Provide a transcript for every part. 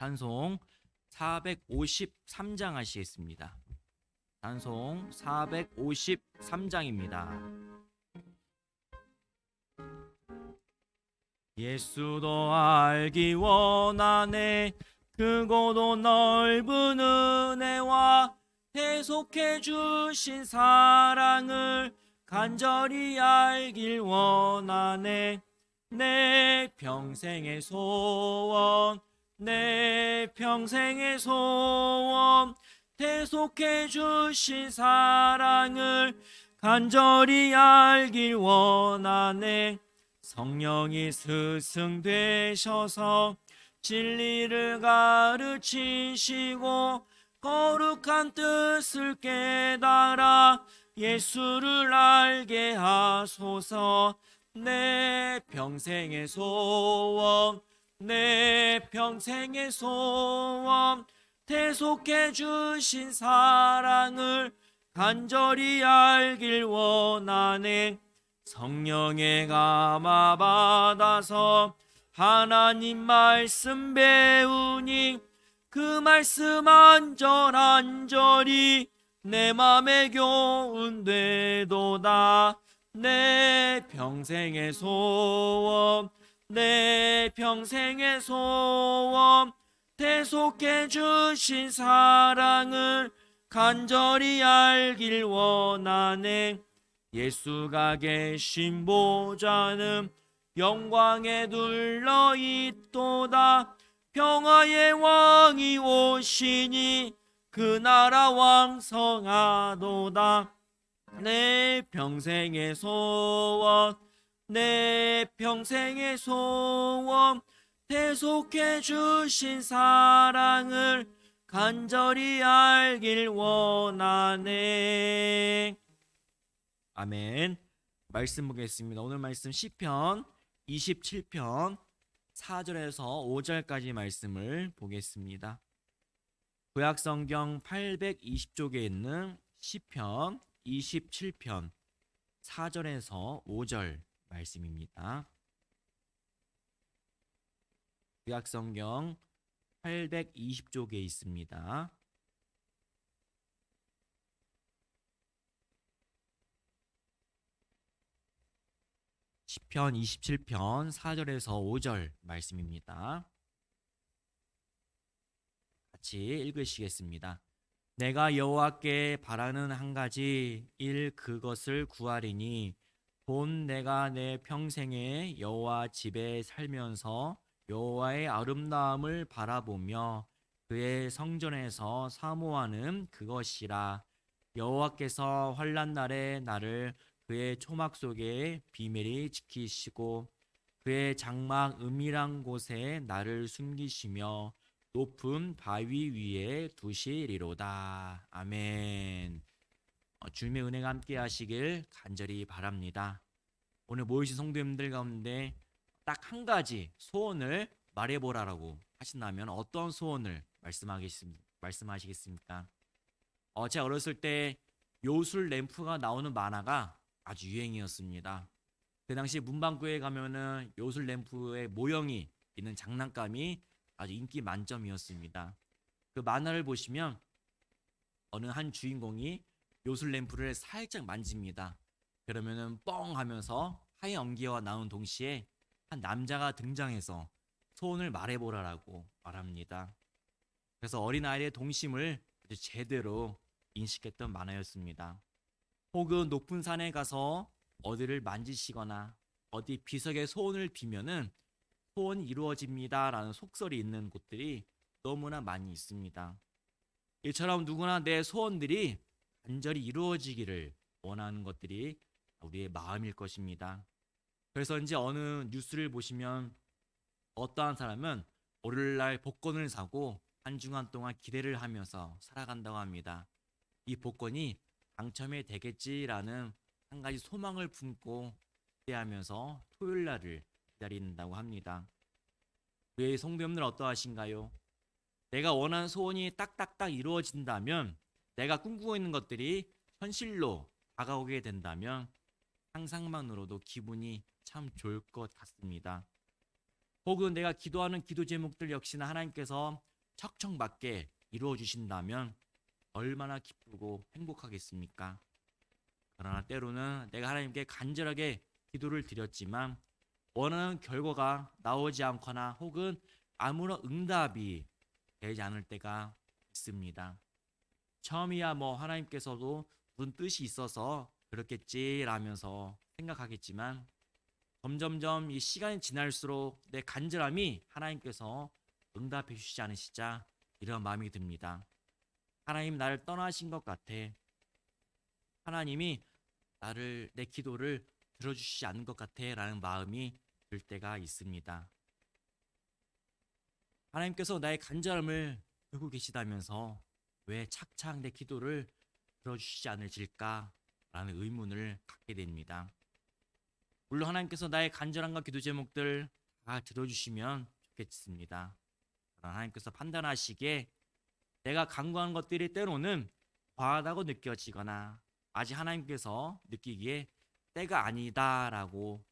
찬송 453장 하시겠습니다. 찬송 453장입니다. 예수도 알기 원하네 크고도 넓은 은혜와 계속해 주신 사랑을 간절히 알길 원하네 내 평생의 소원 내 평생의 소원 계속해 주신 사랑을 간절히 알길 원하네. 성령이 스승 되셔서 진리를 가르치시고 거룩한 뜻을 깨달아 예수를 알게 하소서. 내 평생의 소원 내 평생의 소원 대속해 주신 사랑을 간절히 알길 원하네. 성령의 감화 받아서 하나님 말씀 배우니 그 말씀 안절안절이 내 맘에 교훈되도다. 내 평생의 소원 내 평생의 소원 대속해 주신 사랑을 간절히 알길 원하네. 예수가 계신 보좌는 영광에 둘러 있도다. 평화의 왕이 오시니 그 나라 왕성하도다. 내 평생의 소원 내 평생의 소원 대속해 주신 사랑을 간절히 알길 원하네. 아멘. 말씀 보겠습니다. 오늘 말씀 시편 27편 4절에서 5절까지 말씀을 보겠습니다. 구약 성경 820쪽에 있는 시편 27편 4절에서 5절 말씀입니다. 구약성경 820쪽에 있습니다. 시편 27편 4절에서 5절 말씀입니다. 같이 읽으시겠습니다. 내가 여호와께 바라는 한 가지 일 그것을 구하리니 본 내가 내 평생에 여호와 집에 살면서 여호와의 아름다움을 바라보며 그의 성전에서 사모하는 그것이라 여호와께서 환난 날에 나를 그의 초막 속에 비밀히 지키시고 그의 장막 은밀한 곳에 나를 숨기시며 높은 바위 위에 두시리로다. 아멘. 어, 주님의 은혜가 함께 하시길 간절히 바랍니다. 오늘 모이신 성도님들 가운데 딱 한 가지 소원을 말해보라라고 하신다면 어떤 소원을? 말씀하시겠습니까? 어, 제가 어렸을 때 요술 램프가 나오는 만화가 아주 유행이었습니다. 그 당시 문방구에 가면은 요술 램프의 모형이 있는 장난감이 아주 인기 만점이었습니다. 그 만화를 보시면 어느 한 주인공이 요술 램프를 살짝 만집니다. 그러면은 뻥 하면서 하얀 연기와 나온 동시에 한 남자가 등장해서 소원을 말해보라라고 말합니다. 그래서 어린아이의 동심을 제대로 인식했던 만화였습니다. 혹은 높은 산에 가서 어디를 만지시거나 어디 비석에 소원을 비면은 소원이 이루어집니다 라는 속설이 있는 곳들이 너무나 많이 있습니다. 이처럼 누구나 내 소원들이 간절히 이루어지기를 원하는 것들이 우리의 마음일 것입니다. 그래서인지 어느 뉴스를 보시면 어떠한 사람은 오늘날 복권을 사고 한 주간 동안 기대를 하면서 살아간다고 합니다. 이 복권이 당첨이 되겠지라는 한 가지 소망을 품고 기대하면서 토요일 날을 기다린다고 합니다. 우리의 성도님들 어떠하신가요? 내가 원하는 소원이 딱딱딱 이루어진다면 내가 꿈꾸고 있는 것들이 현실로 다가오게 된다면 상상만으로도 기분이 참 좋을 것 같습니다. 혹은 내가 기도하는 기도 제목들 역시나 하나님께서 척척맞게 이루어 주신다면 얼마나 기쁘고 행복하겠습니까? 그러나 때로는 내가 하나님께 간절하게 기도를 드렸지만 원하는 결과가 나오지 않거나 혹은 아무런 응답이 되지 않을 때가 있습니다. 처음이야 뭐 하나님께서도 무슨 뜻이 있어서 그렇겠지라면서 생각하겠지만 점점점 이 시간이 지날수록 내 간절함이 하나님께서 응답해 주시지 않으시자 이런 마음이 듭니다. 하나님 나를 떠나신 것 같아. 하나님이 나를 내 기도를 들어주시지 않는 것 같아라는 마음이 들 때가 있습니다. 하나님께서 나의 간절함을 듣고 계시다면서 왜 착착 내 기도를 들어주시지 않으실까라는 의문을 갖게 됩니다. 물론 하나님께서 나의 간절함과 기도 제목들 다 들어주시면 좋겠습니다. 그러나 하나님께서 판단하시기에 내가 간구한 것들이 때로는 과하다고 느껴지거나 아직 하나님께서 느끼기에 때가 아니다라고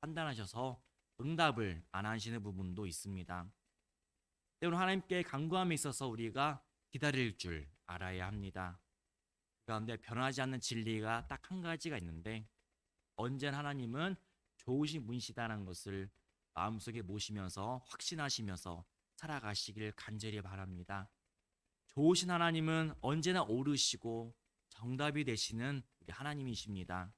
판단하셔서 응답을 안 하시는 부분도 있습니다. 때로는 하나님께 간구함에 있어서 우리가 기다릴 줄 알아야 합니다. 그 가운데 변하지 않는 진리가 딱 한 가지가 있는데 언제나 하나님은 좋으신 분이시다는 것을 마음속에 모시면서 확신하시면서 살아가시길 간절히 바랍니다. 좋으신 하나님은 언제나 오르시고 정답이 되시는 우리 하나님이십니다.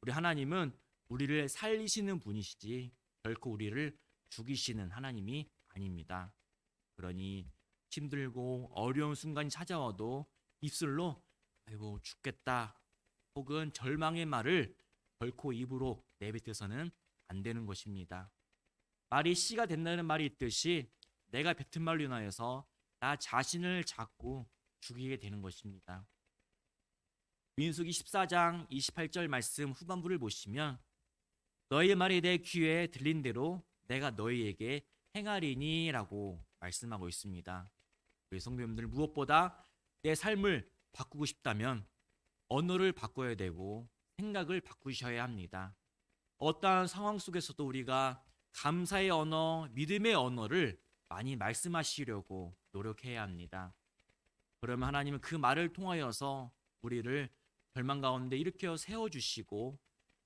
우리 하나님은 우리를 살리시는 분이시지 결코 우리를 죽이시는 하나님이 아닙니다. 그러니 힘들고 어려운 순간이 찾아와도 입술로 아이고 죽겠다 혹은 절망의 말을 결코 입으로 내뱉어서는 안 되는 것입니다. 말이 씨가 된다는 말이 있듯이 내가 뱉은 말로 인하여서 나 자신을 자꾸 죽이게 되는 것입니다. 민수기 14장 28절 말씀 후반부를 보시면 너희의 말이 내 귀에 들린 대로 내가 너희에게 행하리니라고 말씀하고 있습니다. 우리 성도님들 무엇보다 내 삶을 바꾸고 싶다면 언어를 바꿔야 되고 생각을 바꾸셔야 합니다. 어떠한 상황 속에서도 우리가 감사의 언어, 믿음의 언어를 많이 말씀하시려고 노력해야 합니다. 그러면 하나님은 그 말을 통하여서 우리를 절망 가운데 일으켜 세워 주시고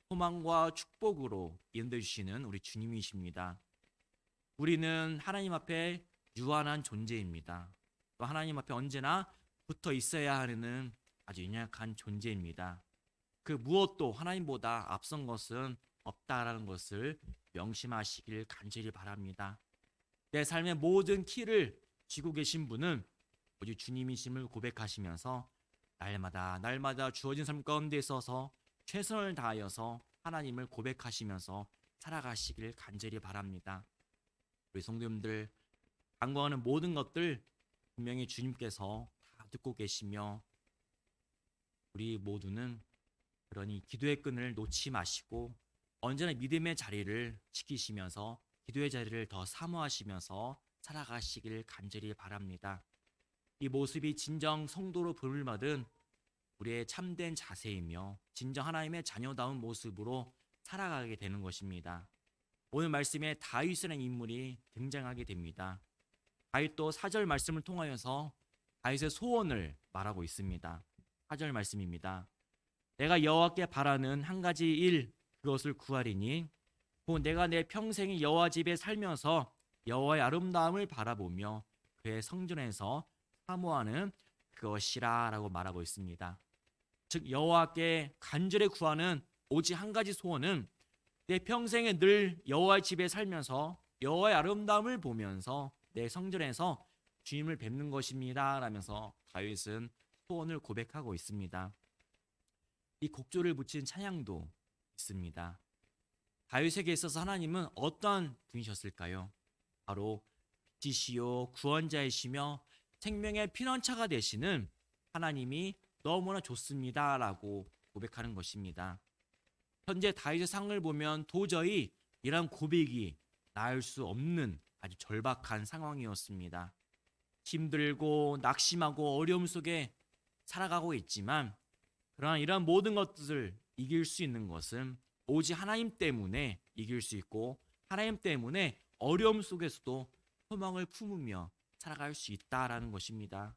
소망과 축복으로 인도해 주시는 우리 주님이십니다. 우리는 하나님 앞에 유한한 존재입니다. 또 하나님 앞에 언제나 붙어 있어야 하는 아주 연약한 존재입니다. 그 무엇도 하나님보다 앞선 것은 없다라는 것을 명심하시길 간절히 바랍니다. 내 삶의 모든 키를 쥐고 계신 분은 오직 주님이심을 고백하시면서 날마다 날마다 주어진 삶 가운데 있어서 최선을 다하여서 하나님을 고백하시면서 살아가시길 간절히 바랍니다. 우리 성도님들 간구하는 모든 것들 분명히 주님께서 다 듣고 계시며 우리 모두는 그러니 기도의 끈을 놓지 마시고 언제나 믿음의 자리를 지키시면서 기도의 자리를 더 사모하시면서 살아가시길 간절히 바랍니다. 이 모습이 진정 성도로 부름을 받은 우리의 참된 자세이며 진정 하나님의 자녀다운 모습으로 살아가게 되는 것입니다. 오늘 말씀에 다윗이라는 인물이 등장하게 됩니다. 다윗도 사절 말씀을 통하여서 다윗의 소원을 말하고 있습니다. 사절 말씀입니다. 내가 여호와께 바라는 한 가지 일 그것을 구하리니 곧 내가 내 평생이 여호와 집에 살면서 여호와의 아름다움을 바라보며 그의 성전에서 사모하는 그것이라라고 말하고 있습니다. 즉 여호와께 간절히 구하는 오직 한 가지 소원은 내 평생에 늘 여호와의 집에 살면서 여호와의 아름다움을 보면서 내 성전에서 주님을 뵙는 것입니다. 라면서 다윗은 소원을 고백하고 있습니다. 이 곡조를 붙인 찬양도 있습니다. 다윗에게 있어서 하나님은 어떠한 분이셨을까요? 바로 빛이시요 구원자이시며 생명의 피난처가 되시는 하나님이 너무나 좋습니다라고 고백하는 것입니다. 현재 다윗의 상을 보면 도저히 이런 고백이 나을 수 없는 아주 절박한 상황이었습니다. 힘들고 낙심하고 어려움 속에 살아가고 있지만 그러나 이러한 모든 것들을 이길 수 있는 것은 오직 하나님 때문에 이길 수 있고 하나님 때문에 어려움 속에서도 소망을 품으며 살아갈 수 있다라는 것입니다.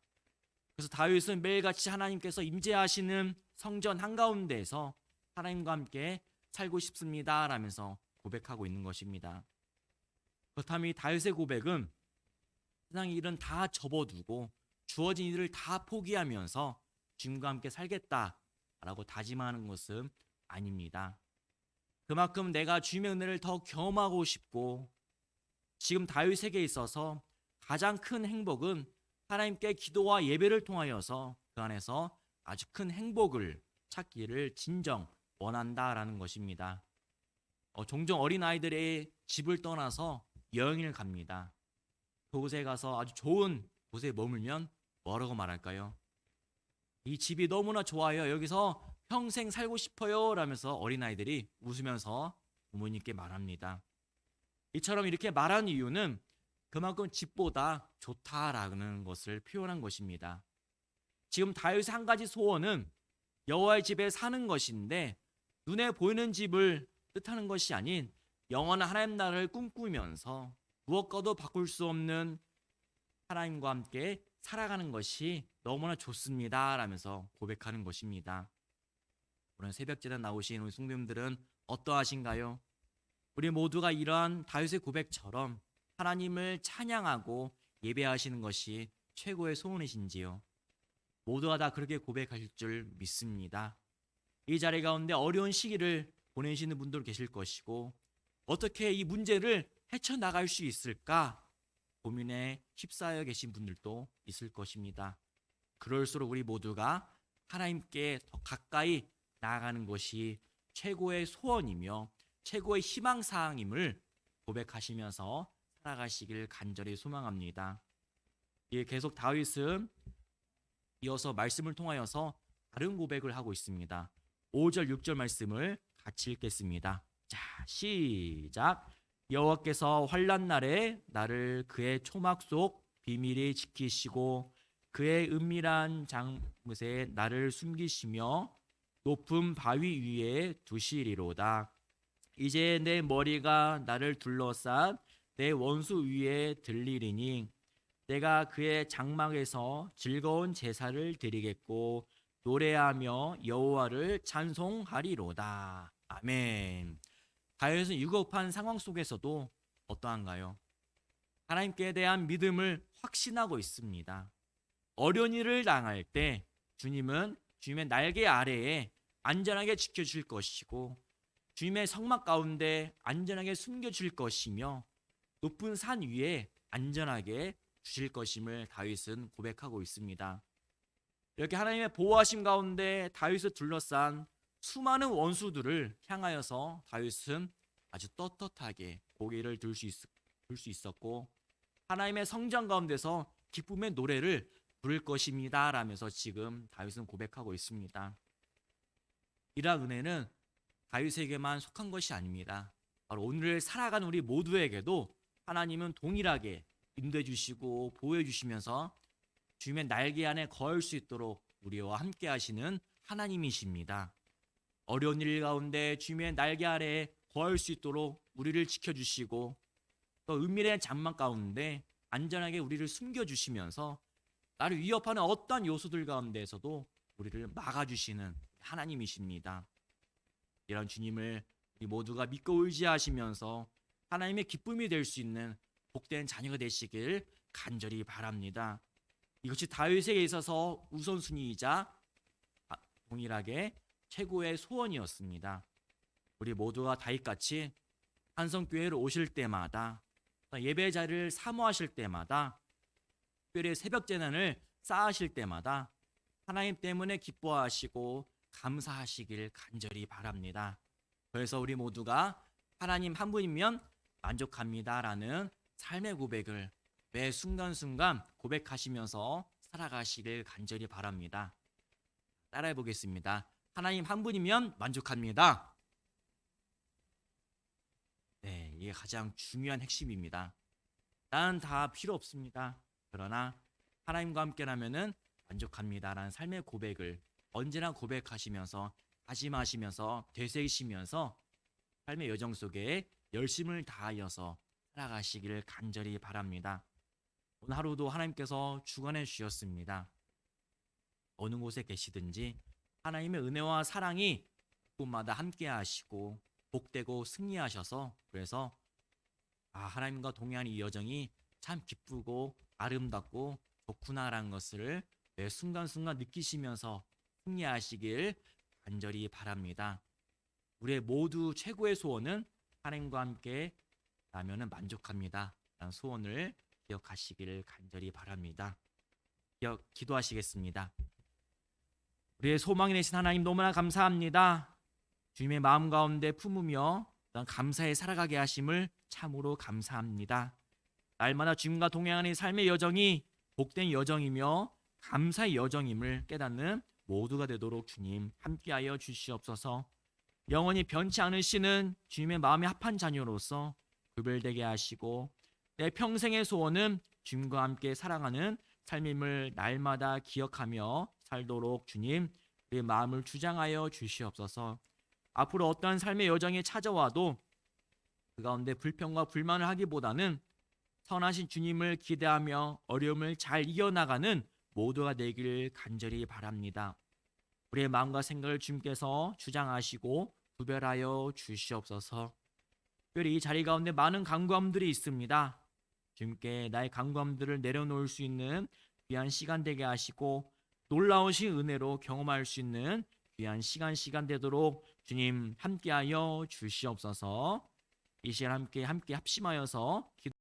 그래서 다윗은 매일같이 하나님께서 임재하시는 성전 한가운데에서 하나님과 함께 살고 싶습니다. 라면서 고백하고 있는 것입니다. 그렇다면 이 다윗의 고백은 세상의 일은 다 접어두고 주어진 일을 다 포기하면서 주님과 함께 살겠다라고 다짐하는 것은 아닙니다. 그만큼 내가 주님의 은혜를 더 경험하고 싶고 지금 다윗에게 있어서 가장 큰 행복은 하나님께 기도와 예배를 통하여서 그 안에서 아주 큰 행복을 찾기를 진정 원한다라는 것입니다. 어, 종종 어린 아이들의 집을 떠나서 여행을 갑니다. 그곳에 가서 아주 좋은 곳에 머물면 뭐라고 말할까요? 이 집이 너무나 좋아요. 여기서 평생 살고 싶어요. 라면서 어린아이들이 웃으면서 부모님께 말합니다. 이처럼 이렇게 말하는 이유는 그만큼 집보다 좋다라는 것을 표현한 것입니다. 지금 다윗의 한 가지 소원은 여호와의 집에 사는 것인데 눈에 보이는 집을 뜻하는 것이 아닌 영원한 하나님 나라를 꿈꾸면서 무엇과도 바꿀 수 없는 하나님과 함께 살아가는 것이 너무나 좋습니다. 라면서 고백하는 것입니다. 오늘 새벽 제단 나오신 우리 성도님들은 어떠하신가요? 우리 모두가 이러한 다윗의 고백처럼 하나님을 찬양하고 예배하시는 것이 최고의 소원이신지요? 모두가 다 그렇게 고백하실 줄 믿습니다. 이 자리 가운데 어려운 시기를 보내시는 분들 계실 것이고 어떻게 이 문제를 헤쳐나갈 수 있을까 고민에 휩싸여 계신 분들도 있을 것입니다. 그럴수록 우리 모두가 하나님께 더 가까이 나아가는 것이 최고의 소원이며 최고의 희망 사항임을 고백하시면서 살아가시길 간절히 소망합니다. 예, 계속 다윗은 이어서 말씀을 통하여서 다른 고백을 하고 있습니다. 5절 6절 말씀을 같이 읽겠습니다. 자, 시작. 여호와께서 환란 날에 나를 그의 초막 속 비밀히 지키시고 그의 은밀한 장못에 나를 숨기시며 높은 바위 위에 두시리로다. 이제 내 머리가 나를 둘러싼 내 원수 위에 들리리니 내가 그의 장막에서 즐거운 제사를 드리겠고 노래하며 여호와를 찬송하리로다. 아멘. 다윗은 유급한 상황 속에서도 어떠한가요? 하나님께 대한 믿음을 확신하고 있습니다. 어려운 일을 당할 때 주님은 주님의 날개 아래에 안전하게 지켜줄 것이고 주님의 성막 가운데 안전하게 숨겨줄 것이며 높은 산 위에 안전하게 주실 것임을 다윗은 고백하고 있습니다. 이렇게 하나님의 보호하심 가운데 다윗을 둘러싼 수많은 원수들을 향하여서 다윗은 아주 떳떳하게 고개를 들 수 있었고 하나님의 성전 가운데서 기쁨의 노래를 부를 것입니다. 라면서 지금 다윗은 고백하고 있습니다. 이러한 은혜는 다윗에게만 속한 것이 아닙니다. 바로 오늘 살아가는 우리 모두에게도 하나님은 동일하게 인도해 주시고 보호해 주시면서 주님의 날개 안에 거할 수 있도록 우리와 함께 하시는 하나님이십니다. 어려운 일 가운데 주님의 날개 아래에 거할 수 있도록 우리를 지켜주시고 또 은밀한 장막 가운데 안전하게 우리를 숨겨주시면서 나를 위협하는 어떠한 요소들 가운데에서도 우리를 막아주시는 하나님이십니다. 이런 주님을 우리 모두가 믿고 의지하시면서 하나님의 기쁨이 될 수 있는 복된 자녀가 되시길 간절히 바랍니다. 이것이 다윗에게 있어서 우선순위이자 아, 동일하게 최고의 소원이었습니다. 우리 모두가 다윗같이 한성교회로 오실 때마다 예배 자리를 사모하실 때마다 특별히 새벽 재난을 쌓으실 때마다 하나님 때문에 기뻐하시고 감사하시길 간절히 바랍니다. 그래서 우리 모두가 하나님 한 분이면 만족합니다라는 삶의 고백을 매 순간순간 고백하시면서 살아가시길 간절히 바랍니다. 따라해 보겠습니다. 하나님 한 분이면 만족합니다. 네, 이게 가장 중요한 핵심입니다. 나는 다 필요 없습니다. 그러나 하나님과 함께라면은 만족합니다라는 삶의 고백을 언제나 고백하시면서 다짐하시면서 되새기시면서 삶의 여정 속에 열심을 다하여서 살아가시기를 간절히 바랍니다. 오늘 하루도 하나님께서 주관해 주셨습니다. 어느 곳에 계시든지 하나님의 은혜와 사랑이 곳마다 함께 하시고 복되고 승리하셔서 그래서 아 하나님과 동행하는 이 여정이 참 기쁘고 아름답고 좋구나라는 것을 매 순간순간 느끼시면서 승리하시길 간절히 바랍니다. 우리의 모두 최고의 소원은 하나님과 함께 나면은 만족합니다. 라는 소원을 기억하시기를 간절히 바랍니다. 기억 기도하시겠습니다. 우리의 소망이 되신 하나님 너무나 감사합니다. 주님의 마음 가운데 품으며 감사에 살아가게 하심을 참으로 감사합니다. 날마다 주님과 동행하는 이 삶의 여정이 복된 여정이며 감사의 여정임을 깨닫는 모두가 되도록 주님 함께하여 주시옵소서. 영원히 변치 않으시는 주님의 마음에 합한 자녀로서 구별되게 하시고 내 평생의 소원은 주님과 함께 살아가는 삶임을 날마다 기억하며 살도록 주님 우리의 마음을 주장하여 주시옵소서. 앞으로 어떠한 삶의 여정이 찾아와도 그 가운데 불평과 불만을 하기보다는 선하신 주님을 기대하며 어려움을 잘 이겨나가는 모두가 되길 간절히 바랍니다. 우리의 마음과 생각을 주님께서 주장하시고 구별하여 주시옵소서. 특별히 이 자리 가운데 많은 간구함들이 있습니다. 주님께 나의 간구함들을 내려놓을 수 있는 귀한 시간 되게 하시고 놀라우신 은혜로 경험할 수 있는 귀한 시간 시간 되도록 주님 함께하여 주시옵소서. 이 시간 함께 함께 합심하여서